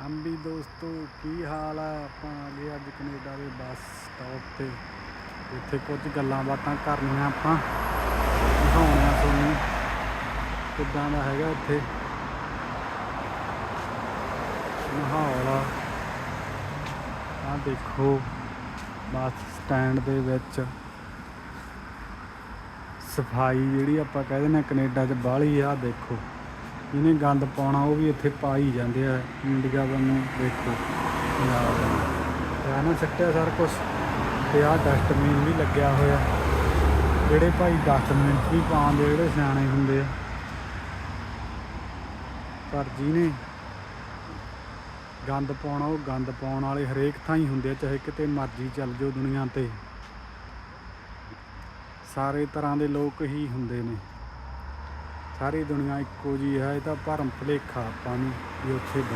ਹਾਂਜੀ ਦੋਸਤੋ, ਕੀ ਹਾਲ ਆ? ਆਪਾਂ ਆ ਗਏ ਅੱਜ ਕੈਨੇਡਾ ਦੇ ਬੱਸ ਸਟਾਪ ਤੇ। ਇੱਥੇ ਕੁਝ ਗੱਲਾਂ ਬਾਤਾਂ ਕਰਨੀਆਂ ਆਪਾਂ। ਦਿਖਾਉਣੀਆਂ ਤੁਹਾਨੂੰ। ਕਿੱਦਾਂ ਦਾ ਹੈਗਾ ਇੱਥੇ? ਮਾਹੌਲ ਆ। ਆਹ ਦੇਖੋ, ਬੱਸ ਸਟੈਂਡ ਦੇ ਵਿੱਚ। ਸਫ਼ਾਈ ਜਿਹੜੀ ਆਪਾਂ ਕਹਿੰਦੇ ਨੇ ਕੈਨੇਡਾ 'ਚ ਬਾਹਲੀ ਆ ਦੇਖੋ। ਜਿਹਨੇ ਗੰਦ ਪਾਉਣਾ, ਉਹ ਵੀ ਇੱਥੇ ਪਾ ਹੀ ਜਾਂਦੇ ਆ। ਇੰਡੀਆ ਵੱਲੋਂ ਦੇਖੋ, ਪੰਜਾਬ ਵੱਲੋਂ। ਤੇ ਨਾ ਸੱਟਿਆ ਸਾਰ ਕੁਛ। ਤੇ ਆਹ ਡਸਟਬਿਨ ਵੀ ਲੱਗਿਆ ਹੋਇਆ। ਜਿਹੜੇ ਭਾਈ ਡਸਟਬਿਨ ਵੀ ਪਾਉਂਦੇ ਜਿਹੜੇ ਸਿਆਣੇ ਹੁੰਦੇ ਆ। ਪਰ ਜਿਹਨੇ ਗੰਦ ਪਾਉਣਾ, ਉਹ ਗੰਦ ਪਾਉਣ ਵਾਲੇ ਹਰੇਕ ਥਾਂ ਹੀ ਹੁੰਦੇ ਆ, ਚਾਹੇ ਕਿਤੇ ਮਰਜ਼ੀ ਚੱਲ ਜਾਓ ਦੁਨੀਆ ਤੇ। ਸਾਰੇ ਤਰ੍ਹਾਂ ਦੇ ਲੋਕ ਹੀ ਹੁੰਦੇ ਨੇ। ਸਾਰੀ ਦੁਨੀਆ ਇੱਕੋ ਜੀ ਹੈ ਇਹ ਤਾਂ ਭਰਮ ਭੁਲੇਖਾ ਆਪਾਂ ਨੂੰ ਵੀ ਉੱਥੇ ਬੜੀ